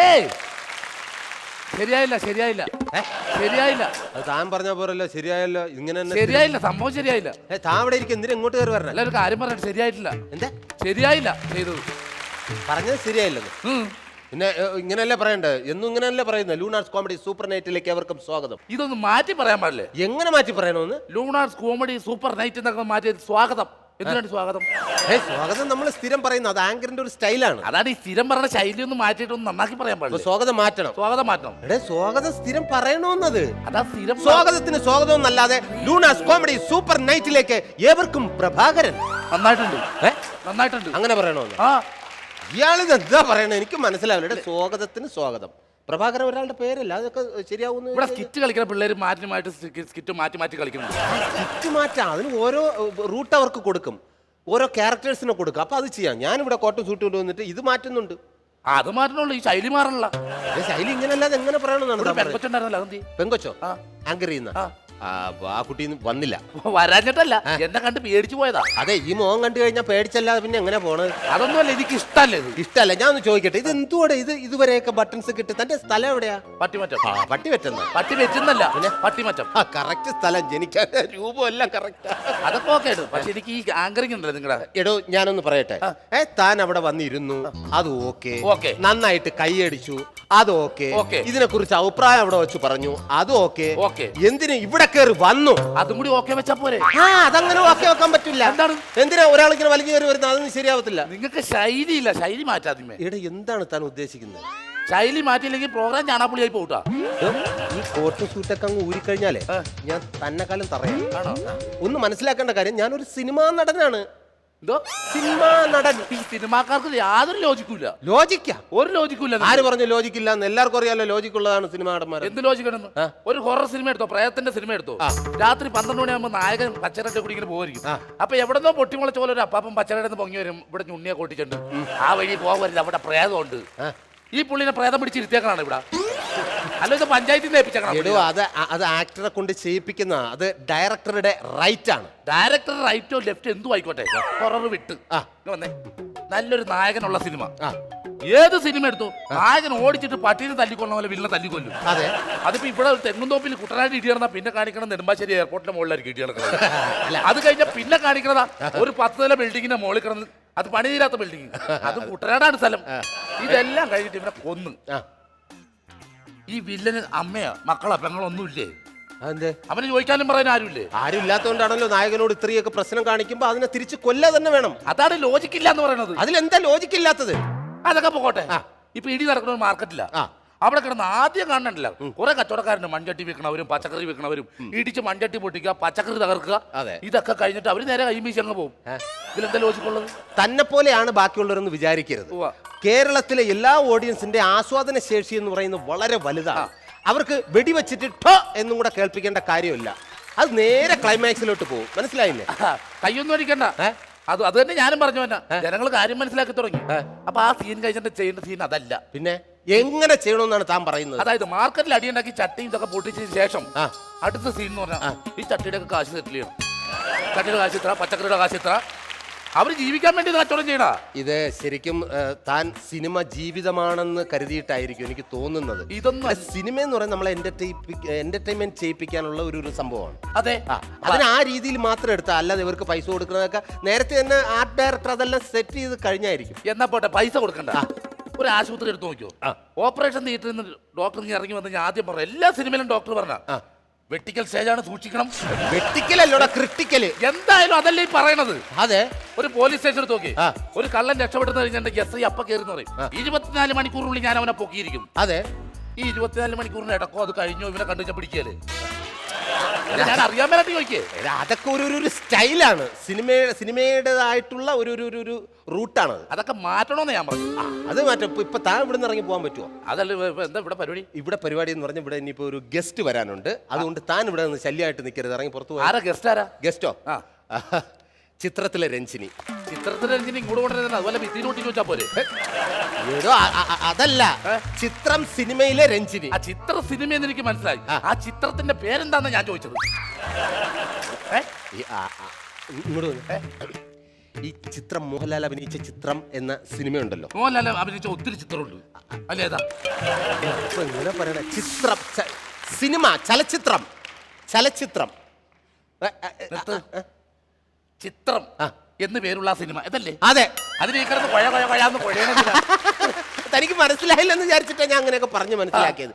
ഏയ്! ശരിയായില്ല ശരിയായില്ല? ശരിയായില്ല. അത് താൻ പറഞ്ഞ പോലല്ലോ ശരിയായല്ലോ ഇങ്ങനെ തന്നെ ശരിയായില്ല സംഭവം ശരിയായില്ല. ഏ, താൻ അവിടെ ഇരിക്കും എന്തിനാ ഇങ്ങോട്ട് കയറി വരണേ? അല്ല ഒരു കാര്യം പറഞ്ഞിട്ട് ശരിയായിട്ടില്ല. എന്താ? ശരിയായില്ല ചെയ്തത്. പറഞ്ഞത് ശരിയായില്ലെന്ന്. ഉം. പിന്നെ ഏ, ഇങ്ങനെയല്ലേ പറയണ്ടേ? എന്നും ഇങ്ങനെയല്ലേ പറയുന്നത് ലൂണാർസ് കോമഡി സൂപ്പർ നൈറ്റിലേക്ക് അവർക്കും സ്വാഗതം. ഇതൊന്ന് മാറ്റി പറയാൻ പാടില്ലേ? എങ്ങനെ മാറ്റി പറയണമെന്ന്? ലൂണാർസ് കോമഡി സൂപ്പർ നൈറ്റ് എന്നൊക്കെ മാറ്റി സ്വാഗതം. എന്തിനാണ് സ്വാഗതം? ഏ സ്വാഗതം നമ്മൾ സ്ഥിരം പറയുന്നത് അത് ആങ്കറിന്റെ ഒരു സ്റ്റൈലാണ്. അതാണ് ഈ സ്ഥിരം പറഞ്ഞ ശൈലി ഒന്ന് മാറ്റിയിട്ട് ഒന്ന് നന്നാക്കി പറയാൻ അപ്പൊ പാടില്ല സ്വാഗതം മാറ്റണം. സ്വാഗതം മാറ്റണം. എടേ സ്വാഗതം സ്ഥിരം പറയണമെന്നത് അതാ സ്ഥിരം സ്വാഗതത്തിന് സ്വാഗതം എന്നല്ലാതെ ലൂണാസ് കോമഡി സൂപ്പർ നൈറ്റിലേക്ക് ഏവർക്കും പ്രഭാകരൻ. നന്നായിട്ടുണ്ട്. ഏ നന്നായിട്ടുണ്ട്. അങ്ങനെ പറയണമെന്ന് ആ. ഇയാളിത് എന്താ പറയണത് എനിക്ക് മനസ്സിലാവില്ല. എടേ, സ്വാഗതത്തിന് സ്വാഗതം. പ്രഭാകരൻ ഒരാളുടെ പേരല്ല അതൊക്കെ ശരിയാവുന്ന ഇവിടെ സ്കിറ്റ് കളിക്കുന്ന പിള്ളേർ മാറ്റി മാറ്റി സ്കിറ്റ് മാറ്റി മാറ്റി കളിക്കുന്നു. സ്കിറ്റ് മാറ്റാം. അതിന് ഓരോ റൂട്ട് അവർക്ക് കൊടുക്കും. ഓരോ ക്യാരക്ടേഴ്സിനെ കൊടുക്കും. അപ്പൊ അത് ചെയ്യാം. ഞാനിവിടെ കോട്ടും സൂട്ട് കൊണ്ടുവന്നിട്ട് ഇത് മാറ്റുന്നുണ്ട്. ആ, അത് മാറ്റണല്ലോ ഈ ശൈലി മാറണല്ല. ഏ, ശൈലി ഇങ്ങനല്ലാതെ എങ്ങനെ പറയണമെന്നാണ് ഇവിടെ താൻ പറയുന്നത്? പെൺകൊച്ചുണ്ടായിരുന്നല്ലോ അതെന്തി പെങ്കൊച്ചോ ആ. ആങ്കർ ചെയ്യുന്ന. ആ. ആ കുട്ടി വന്നില്ല. വരാഞ്ഞിട്ടല്ല എന്നെ കണ്ട് പേടിച്ചു പോയതാ. അതെ ഈ മോൻ കണ്ടു കഴിഞ്ഞാൽ പേടിച്ചല്ലാതെ പിന്നെ എങ്ങനെ പോണത്? അതൊന്നുമല്ല എനിക്ക് ഇഷ്ടമല്ല ഇത്. ഇഷ്ടമല്ല ഞാൻ ഒന്ന് ചോദിക്കട്ടെ ഇത് എന്തുകൂടെ ഇത് ഇതുവരെയൊക്കെ ബട്ടൺസ് കിട്ടി. തന്റെ സ്ഥലം എവിടെയാ? പട്ടിമറ്റം. ആ പട്ടി പറ്റുന്ന പട്ടി വെച്ചെന്നല്ല പട്ടിമറ്റം. ആ കറക്റ്റ് സ്ഥലം ജനിക്കാൻ രൂപം എല്ലാം കറക്റ്റ് അതൊക്കെ ഓക്കെ പക്ഷെ എനിക്ക് ഈ ആങ്കറിംഗ് ഉണ്ടല്ലോ നിങ്ങളുടെ എടോ ഞാനൊന്ന് പറയട്ടെ? ഏ താൻ അവിടെ വന്നിരുന്നു. അത് ഓക്കെ ഓക്കെ. നന്നായിട്ട് കൈയടിച്ചു. അത് ഓക്കെ. ഓക്കെ. ഇതിനെ കുറിച്ച് അഭിപ്രായം അവിടെ വെച്ച് പറഞ്ഞു. അത് ഓക്കെ. ഓക്കെ. എന്തിന് ഇവിടെ കയറി വന്നു? അതും കൂടി ഓക്കെ വെച്ചാ പോരെ. ആ അതങ്ങനെ ഓക്കെ വെക്കാൻ പറ്റില്ല. എന്താണ്? എന്തിനാ ഒരാൾ ഇങ്ങനെ വലിഞ്ഞു കയറി വരുന്നത്? അതൊന്നും ശരിയാവത്തില്ല. നിങ്ങൾക്ക് ശൈലി ഇല്ല ശൈലി മാറ്റാതിമേ ഇവിടെ എന്താണ് താൻ ഉദ്ദേശിക്കുന്നത്? ശൈലി മാറ്റിയില്ലെങ്കിൽ പ്രോഗ്രാം ചാണാപ്പുളിയായി പോട്ടാ? ഈ കോട്ട് സൂട്ടൊക്കെ അങ്ങ് ഊരിക്കഴിഞ്ഞാലേ. ഞാൻ തന്നെക്കാലം തറയാം. ആണോ? ഒന്ന് മനസ്സിലാക്കേണ്ട കാര്യം ഞാനൊരു സിനിമാ നടനാണ്. എന്തോ സിനിമ നടൻ. ഈ സിനിമാക്കാർക്ക് യാതൊരു ലോജിക്കാ? ഒരു ലോജിക്കൂല ആര് പറഞ്ഞു ലോജിക്കില്ല എന്ന് എല്ലാവർക്കും അറിയാലോ ലോജിക് ഉള്ളതാണ് സിനിമാ നടന്മാർ എന്ത് ആ. ഒരു ഹൊറർ സിനിമ എടുത്തോ? പ്രേതത്തിന്റെ സിനിമ എടുത്തോ? ആ. രാത്രി പന്ത്രണ്ട് മണിയാകുമ്പോൾ നായകൻ പച്ചരട്ടെ കൂടി ഇങ്ങനെ പോയിരിക്കും ആ. അപ്പൊ എവിടെന്നോ പൊട്ടിമുളച്ച പോലെ ഒരു അപ്പാപ്പൻ പച്ചരട്ടെന്ന് പൊങ്ങി വരും. ഇവിടെ ഉണ്ണിയെ കൊട്ടിച്ചിട്ടുണ്ട് ആ വഴി പോകരുത് അവിടെ പ്രേതമുണ്ട്. ഈ പുള്ളിനെ പ്രേതം പിടിച്ചിരുത്തേക്കാണ് ഇവിടെ. അല്ല ഇത് പഞ്ചായത്തിൽ എടോ അത് അത് ആക്ടറെ കൊണ്ട് ചെയ്യിപ്പിക്കുന്ന അത് ഡയറക്ടറുടെ റൈറ്റ് ആണ്. ഡയറക്ടർ റൈറ്റോ ലെഫ്റ്റ് എന്തു ആയിക്കോട്ടെ. ഹൊറർ വിട്ട്. ആ. ഇങ്ങ് വന്നേ. നല്ലൊരു നായകനുള്ള സിനിമ. ആ. ഏത് സിനിമ എടുത്തു? നായകൻ ഓടിച്ചിട്ട് പട്ടീനെ തല്ലിക്കൊള്ളുന്ന പോലെ വില്ലനെ തല്ലിക്കൊല്ലും. അതെ. അതിപ്പോ ഇവിടെ ഒരു തെങ്ങുംതോപ്പിൽ കുട്ടനാട് ഇടി നടന്നാ പിന്നെ കാണിക്കണം നെടുമ്പാശ്ശേരി എയർപോർട്ടിന്റെ മുകളിലായിരിക്കും ഇടി നടക്കുന്നത്. അത് കഴിഞ്ഞ പിന്നെ കാണിക്കണതാ ഒരു പത്ത് നില ബിൽഡിങ്ങിന്റെ മുകളിൽ കിടന്ന്. അത് പണി തീരാത്ത ബിൽഡിങ് അത് കുട്ടനാടാണ് സ്ഥലം. ഇതെല്ലാം കഴിഞ്ഞിട്ട് ഇവനെ കൊന്ന്. ഈ വില്ലന് അമ്മയോ മക്കളോ പെങ്ങളൊന്നുമില്ലേ അതെന്തേ? അവന് ചോദിക്കാനും പറയാൻ ആരുമില്ലേ? ആരും ഇല്ലാത്തതുകൊണ്ടാണല്ലോ നായകനോട് ഇത്രയൊക്കെ പ്രശ്നം കാണിക്കുമ്പോ അതിനെ തിരിച്ച് കൊല്ല തന്നെ വേണം. അതാണ് ലോജിക്കില്ല എന്ന് പറയുന്നത്. അതിലെന്താ ലോജിക്ക് ഇല്ലാത്തത്? അതൊക്കെ പോകട്ടെ. ഇപ്പൊ ഇടി നടക്കുന്ന ഒരു മാർക്കറ്റില്ല. അവിടെ കിടന്ന് ആദ്യം കാണണ്ടല്ല കുറെ കച്ചവടക്കാരുണ്ട് മൺചട്ടി വിൽക്കണവരും പച്ചക്കറി വിൽക്കണവരും. ഇടിച്ച് മൺചട്ടി പൊട്ടിക്കുക പച്ചക്കറി തകർക്കുക അതെ. ഇതൊക്കെ കഴിഞ്ഞിട്ട് അവർ നേരെ കൈമീശി അങ്ങ് പോകും? ഇതിലെന്താ ലോജിക്കുള്ളത് തന്നെ പോലെയാണ് ബാക്കിയുള്ളവരെന്ന് വിചാരിക്കരുത്. കേരളത്തിലെ എല്ലാ ഓഡിയൻസിന്റെ ആസ്വാദന ശേഷി എന്ന് പറയുന്നത് വളരെ വലുതാണ്. അവർക്ക് വെടിവെച്ചിട്ട് ഠോ എന്നും കൂടെ കേൾപ്പിക്കേണ്ട കാര്യമില്ല. അത് നേരെ ക്ലൈമാക്സിലോട്ട് പോകും. മനസ്സിലായില്ലേ? കയ്യൊന്നും അടിക്കണ്ട. അത് അത് തന്നെ ഞാനും പറഞ്ഞു തന്നെ ജനങ്ങൾ കാര്യം മനസ്സിലാക്കി തുടങ്ങി. അപ്പൊ ആ സീൻ കഴിഞ്ഞിട്ട് ചെയ്യേണ്ട സീൻ അതല്ല. പിന്നെ എങ്ങനെ ചെയ്യണമെന്നാണ് താൻ പറയുന്നത്? അതായത് മാർക്കറ്റിൽ അടിയുണ്ടാക്കി ചട്ടിയും ഇതൊക്കെ പൊട്ടിച്ചതിന് ശേഷം അടുത്ത സീൻ എന്ന് പറഞ്ഞാൽ ഈ ചട്ടിയുടെ ഒക്കെ കാശ് സെറ്റിൽ ചെയ്യണം. ചട്ടിയുടെ കാശ് ഇത്ര പച്ചക്കറിയുടെ കാശ് ഇത്ര. അവർ ജീവിക്കാൻ വേണ്ടി കച്ചവടം ചെയ്യണ ഇത് ശരിക്കും താൻ സിനിമ ജീവിതമാണെന്ന് കരുതിയിട്ടായിരിക്കും എനിക്ക് തോന്നുന്നത്. ഇതൊന്നും സിനിമ എന്ന് പറയുന്നത് നമ്മളെ എന്റർടൈൻമെന്റ് ചെയ്യിപ്പിക്കാനുള്ള ഒരു ഒരു സംഭവമാണ്. അതെ. അതിന് ആ രീതിയിൽ മാത്രം എടുത്താൽ അല്ലാതെ ഇവർക്ക് പൈസ കൊടുക്കുന്നതൊക്കെ നേരത്തെ തന്നെ ആർട്ട് ഡയറക്ടർ അതെല്ലാം സെറ്റ് ചെയ്ത് കഴിഞ്ഞായിരിക്കും. എന്നാ പോട്ടെ പൈസ കൊടുക്കണ്ട. ഒരു ആശുപത്രി എടുത്ത് നോക്കിയോ? ഓപ്പറേഷൻ തിയേറ്ററിൽ നിന്ന് ഡോക്ടർ ഇറങ്ങി വന്ന് ഞാൻ ആദ്യം പറഞ്ഞു എല്ലാ സിനിമയിലും ഡോക്ടർ പറഞ്ഞ. വെട്ടിക്കൽ സ്റ്റേജാണ് സൂക്ഷിക്കണം. വെട്ടിക്കലല്ലോടാ ക്രിട്ടിക്കൽ. എന്തായാലും അതല്ലേ ഈ പറയണത്? അതെ. ഒരു പോലീസ് സ്റ്റേഷനിൽ തോക്കി ആ. ഒരു കള്ളൻ രക്ഷപ്പെടുന്ന കഴിഞ്ഞാൽ എസ് ഐ അപ്പ കയറി പറയും. ഇരുപത്തിനാല് മണിക്കൂറിനുള്ളിൽ ഞാൻ അവനെ പൊക്കിയിരിക്കും. അതെ. ഈ ഇരുപത്തിനാല് മണിക്കൂറിന് ഇടക്കോ അത് കഴിഞ്ഞോ ഇവനെ കണ്ടു പിടിക്കൽ ഞാൻ അറിയാൻ മേലായിട്ട് ചോദിക്കേ. എടാ, അതൊക്കെ ഒരു ഒരു- ഒരു സ്റ്റൈലാണ്. സിനിമയുടെ സിനിമയുടേതായിട്ടുള്ള ഒരു ഒരു ഒരു- ഒരു റൂട്ടാണ് അതൊക്കെ മാറ്റണമെന്ന് ഞാൻ പറഞ്ഞു അത് മാറ്റം. ഇപ്പൊ- ഇപ്പൊ താൻ ഇവിടെ നിന്ന് ഇറങ്ങി പോകാൻ പറ്റുമോ അതല്ല എന്താ ഇവിടെ പരിപാടി? ഇവിടെ പരിപാടി എന്ന് പറഞ്ഞാൽ ഇവിടെ ഇനിയിപ്പോ ഒരു ഗസ്റ്റ് വരാനുണ്ട്. അതുകൊണ്ട് താൻ ഇവിടെ നിന്ന് ശല്യമായിട്ട് നിൽക്കരുത് ഇറങ്ങി പുറത്തു പോകാൻ ആരാ ഗസ്റ്റ് ആരാ ഗസ്റ്റോ? ആ. ചിത്രത്തിലെ രഞ്ജിനി. ചിത്രത്തിലെ രഞ്ജിനി ഇങ്ങോട്ട് അതുപോലെ നോട്ടി ചോദിച്ചാ പോലെ ഏതോ അ- അ- അ- അതല്ല. ചിത്രം സിനിമയിലെ രഞ്ജിനി. ആ ചിത്ര സിനിമ എന്ന് എനിക്ക് മനസ്സിലായി. ആ. ചിത്രത്തിന്റെ പേരെന്താന്ന് ഞാൻ ചോദിച്ചത്? ഏ? ഈ ആ- ആ- ഇങ്ങോട്ട് വന്ന്. ഈ ചിത്രം മോഹൻലാൽ അഭിനയിച്ച ചിത്രം എന്ന സിനിമയുണ്ടല്ലോ. മോഹൻലാൽ അഭിനയിച്ച ഒത്തിരി ചിത്രമുണ്ട്. അല്ലേ ഏതാ? പറയണേ. ചിത്രം ച- സിനിമ ചലച്ചിത്രം. ചലച്ചിത്രം. നിർത്ത്. ചിത്രം എന്ന് പേരുള്ള സിനിമ. അതല്ലേ അതെ. അതിന് ഈ കിടന്ന് കൊഴ കൊഴ കൊഴയണെന്തിനാ തനിക്ക് മനസ്സിലായില്ലെന്ന് വിചാരിച്ചിട്ടാണ് ഞാൻ അങ്ങനെയൊക്കെ പറഞ്ഞ് മനസ്സിലാക്കിയത്.